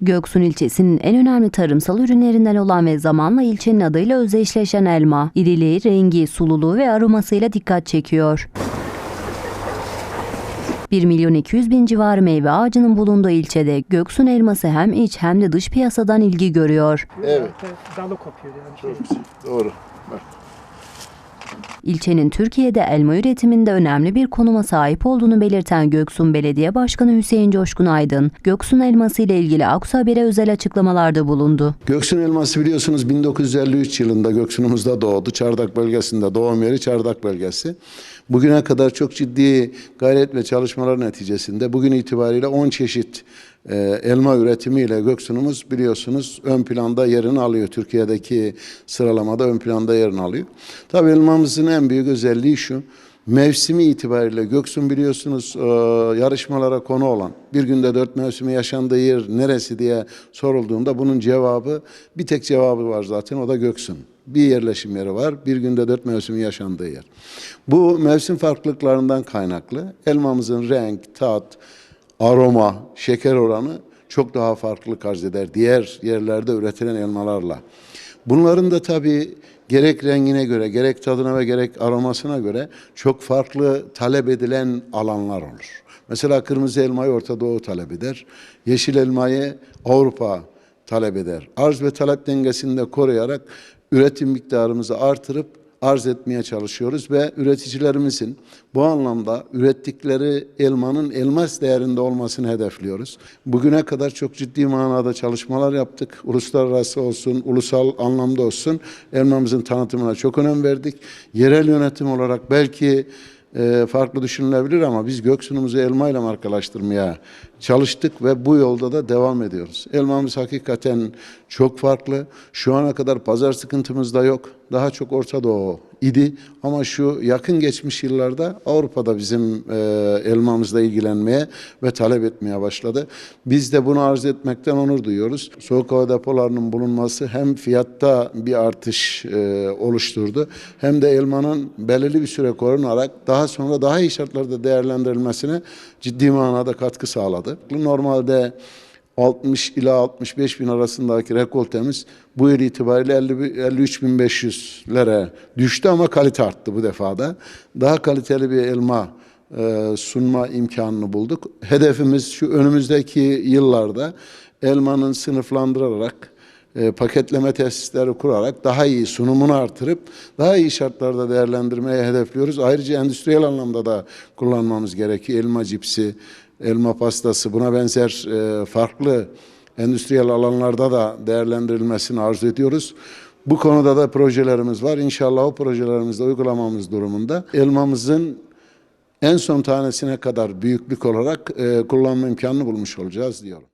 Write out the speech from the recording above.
Göksun ilçesinin en önemli tarımsal ürünlerinden olan ve zamanla ilçenin adıyla özdeşleşen elma, iriliği, rengi, sululuğu ve aromasıyla dikkat çekiyor. 1 milyon 200 bin civarı meyve ağacının bulunduğu ilçede Göksun elması hem iç hem de dış piyasadan ilgi görüyor. Evet. Dalı kopuyor yani. Çok güzel. Doğru. Bak. İlçenin Türkiye'de elma üretiminde önemli bir konuma sahip olduğunu belirten Göksun Belediye Başkanı Hüseyin Coşkun Aydın, Göksun elması ile ilgili Aksu Haber'e özel açıklamalarda bulundu. Göksun elması biliyorsunuz 1953 yılında Göksun'umuzda doğdu. Çardak bölgesinde doğum yeri Çardak bölgesi. Bugüne kadar çok ciddi gayret ve çalışmalar neticesinde bugün itibariyle 10 çeşit e, elma üretimiyle Göksun'umuz biliyorsunuz ön planda yerini alıyor. Türkiye'deki sıralamada ön planda yerini alıyor. Tabii elmamızın en büyük özelliği şu. Mevsimi itibariyle Göksun biliyorsunuz e, yarışmalara konu olan bir günde dört mevsimi yaşandığı yer neresi diye sorulduğunda bunun cevabı bir tek cevabı var zaten o da Göksun. Bir yerleşim yeri var bir günde dört mevsimi yaşandığı yer. Bu mevsim farklılıklarından kaynaklı elmamızın renk, tat, aroma, şeker oranı çok daha farklılık arz eder diğer yerlerde üretilen elmalarla. Bunların da tabii gerek rengine göre, gerek tadına ve gerek aromasına göre çok farklı talep edilen alanlar olur. Mesela kırmızı elmayı Orta Doğu talep eder. Yeşil elmayı Avrupa talep eder. Arz ve talep dengesini de koruyarak üretim miktarımızı artırıp arz etmeye çalışıyoruz ve üreticilerimizin bu anlamda ürettikleri elmanın elmas değerinde olmasını hedefliyoruz. Bugüne kadar çok ciddi manada çalışmalar yaptık. Uluslararası olsun, ulusal anlamda olsun elmamızın tanıtımına çok önem verdik. Yerel yönetim olarak belki e, farklı düşünülebilir ama biz Göksun'umuzu elmayla markalaştırmaya çalıştık ve bu yolda da devam ediyoruz. Elmamız hakikaten çok farklı. Şu ana kadar pazar sıkıntımız da yok. Daha çok Orta Doğu idi ama şu yakın geçmiş yıllarda Avrupa'da bizim e, elmamızla ilgilenmeye ve talep etmeye başladı. Biz de bunu arz etmekten onur duyuyoruz. Soğuk hava depolarının bulunması hem fiyatta bir artış e, oluşturdu hem de elmanın belirli bir süre korunarak daha sonra daha iyi şartlarda değerlendirilmesine ciddi manada katkı sağladı. Normalde 60 ila 65 bin arasındaki rekoltemiz bu yıl itibariyle 53.500'lere düştü ama kalite arttı bu defada. Daha kaliteli bir elma e, sunma imkanını bulduk. Hedefimiz şu önümüzdeki yıllarda elmanın sınıflandırarak e, paketleme tesisleri kurarak daha iyi sunumunu artırıp daha iyi şartlarda değerlendirmeyi hedefliyoruz. Ayrıca endüstriyel anlamda da kullanmamız gerekiyor. Elma cipsi, elma pastası buna benzer e, farklı endüstriyel alanlarda da değerlendirilmesini arzu ediyoruz. Bu konuda da projelerimiz var. İnşallah o projelerimizde uygulamamız durumunda elmamızın en son tanesine kadar büyüklük olarak e, kullanma imkanını bulmuş olacağız diyorum.